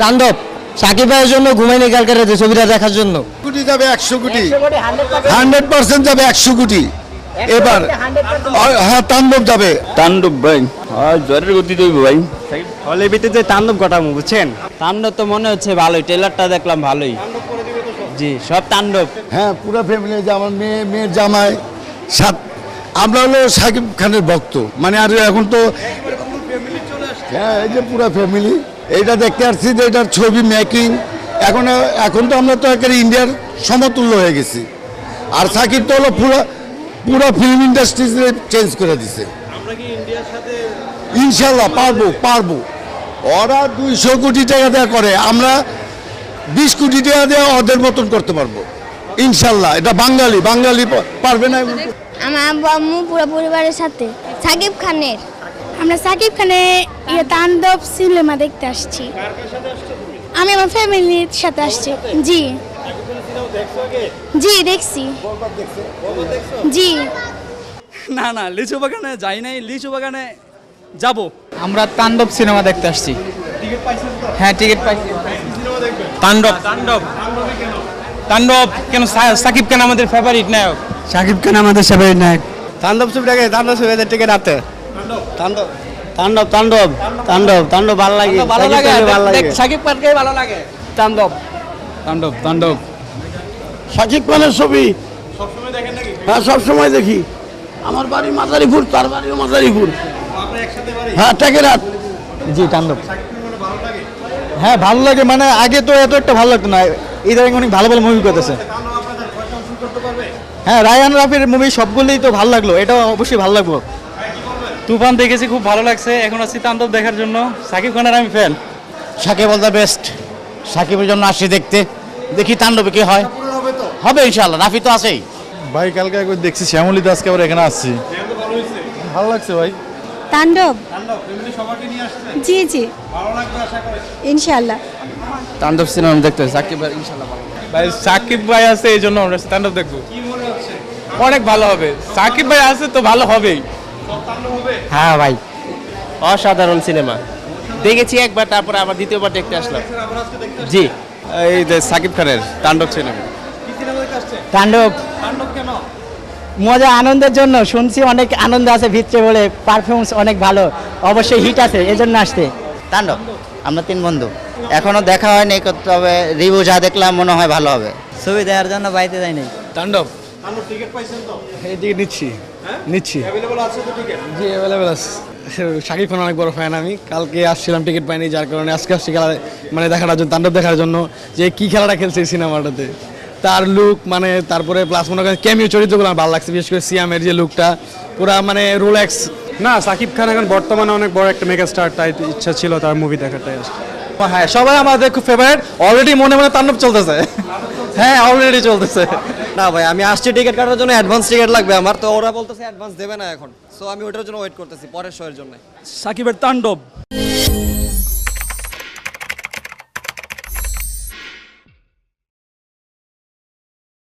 তাণ্ডব সাকিব ভাইয়ের জন্য ঘুমাইনি কালকে রাতে ছবিটা দেখার জন্য। কোটি যাবে একশো কোটি। হান্ড্রেড পার্সেন্ট যাবে একশো কোটি। এবার হ্যাঁ তাণ্ডব যাবে। তাণ্ডব ভাই জ্বরের গতি দইব ভাই। হলে ভিত্তিতে তাণ্ডব ঘটাবো বুঝছেন? তাণ্ডব তো মনে হচ্ছে ভালোই ট্রেলারটা দেখলাম ভালোই। জি সব তাণ্ডব। হ্যাঁ পুরো ফ্যামিলি যে আমার মেয়ে মেয়ের জামাই সাত আমরা হলো সাকিব খানের ভক্ত। মানে আর এখন তো হ্যাঁ এই যে পুরো ফ্যামিলি এইটা দেখতে আসছি যে এটার ছবি মেকিং এখন এখন তো আমরা তো একেবারে ইন্ডিয়ার সমতুল্য হয়ে গেছি। আর সাকিব তো হলো পুরো পুরো ফিল্ম ইন্ডাস্ট্রি চেঞ্জ করে দিছে। ইনশাল্লাহ পারব পারব। ওরা দুইশো কোটি টাকা দেওয়া করে আমরা বিশ কোটি টাকা দেওয়া ওদের মতন করতে পারব। ইনশাল্লাহ এটা বাঙালি বাঙালি পারবে না আমার আব্বু আম্মু পুরো পরিবারের সাথে। সাকিব খানের। আমরা সাকিব খানের ইয়ে তাণ্ডব সিনেমা দেখতে আসছি। আমি আমার ফ্যামিলির সাথে আসছি। জি। জি দেখছি। জি। না না লিচু বাগানে যাই নাই লিচু বাগানে যাব। আমরা তাণ্ডব সিনেমা দেখতে আসছি। হ্যাঁ টিকিট পাইছি। তাণ্ডব। তাণ্ডব। তাণ্ডব কেন? সা- সাকিব খান আমাদের ফেভারিট নায়ক। সাকিব খান আমাদের ফেভারিট নায়ক। তাণ্ডব ছবিটাকে তাণ্ডব ছবিতে টিকিট আনতে তাণ্ডব। তাণ্ডব। তাণ্ডব তাণ্ডব তাণ্ডব ভালো লাগে। ভালো সাকিব লাগে ভালো লাগে। সাকিব খানকে ভালো লাগে। তাণ্ডব। তাণ্ডব তাণ্ডব। সাকিব খানের ছবি? সবসময় দেখেন নাকি? হ্যাঁ সবসময় দেখি। আমার বাড়ি মাদারীপুর তার বাড়িও মাদারীপুর। হ্যাঁ টেকেরাত জি তাণ্ডব। হ্যাঁ ভালো লাগে মানে আগে তো এত একটা ভালো লাগতো না। ইদানিং অনেক ভালো ভালো মুভি করতেছে। হ্যাঁ রায়ান রাফির মুভি সবগুলোই তো ভালো লাগল। এটা অবশ্যই ভালো লাগল। তুফান দেখেছি খুব ভালো লাগছে। এখন আছি তাণ্ডব দেখার জন্য। সাকিব খানের আমি fan Shakib all the best সাকিবের জন্য আসছি দেখতে। দেখি তাণ্ডবে কি হয়। হবে ইনশাল্লাহ রাফি তো আছেই। ভাই কালকে একবার দেখছি শ্যামলী দাসকে আবার এখানে আসছি। ভালো লাগছে ভাই? তাণ্ডব? জি জি। ইনশাল্লাহ তাণ্ডব সিনেমা দেখতে সাকিব ভাই ইনশাল্লাহ ভাই সাকিব ভাই আছে এই জন্য আমরা স্ট্যান্ড আপ দেখব অনেক ভালো হবে। সাকিব ভাই আছে তো ভালো হবেই। হ্যাঁ ভাই অসাধারণ সিনেমা। দেখেছি একবার তারপরে আবার দ্বিতীয়বার দেখতে আসলাম। জি। এই যে সাকিব খানের তাণ্ডব সিনেমা। তাণ্ডব। মজা আনন্দের জন্য শুনছি অনেক আনন্দ আছে ভিতরে বলে পারফরমেন্স অনেক ভালো অবশ্যই হিট আছে এজন্য আসতে তাণ্ডব আমরা তিন বন্ধু। এখনও দেখা হয়নি তবে রিভিউ যা দেখলাম মনে হয় ভালো হবে। ছবি দেখার জন্য বাড়িতে যাইনি। তাণ্ডব? এই টিকিট নিচ্ছি। নিচ্ছি। জি অ্যাভেলেবেল আছে। শাকিব খান অনেক বড় ফ্যান আমি। কালকে আসছিলাম টিকিট পাইনি যার কারণে আজকে আসছি খেলা মানে দেখার জন্য তাণ্ডব দেখার জন্য যে কি খেলাটা খেলছে এই সিনেমাটাতে। তার লুক মানে তারপরে প্লাস মনে করেন ক্যামিও চরিত্রগুলো আমার ভালো লাগছে বিশেষ করে সিয়ামের যে লুকটা পুরা মানে রোলেক্স না সাকিব খান এখন বর্তমানে অনেক বড় একটা মেগা স্টার তাই ইচ্ছা ছিল তার মুভি দেখাটাই আসলে হ্যাঁ সবাই আমাদের খুব ফেভারিট অলরেডি মনে মনে তাণ্ডব চলতেছে। হ্যাঁ অলরেডি চলতেছে। না ভাই, আমি আসছি টিকিট কাটার জন্য অ্যাডভান্স টিকিট লাগবে আমার। তো ওরা বলতেছে অ্যাডভান্স দেবে না এখন। সো আমি ওটার জন্য ওয়েট করতেছি, পরের শোয়ের জন্য। সাকিবের তাণ্ডব।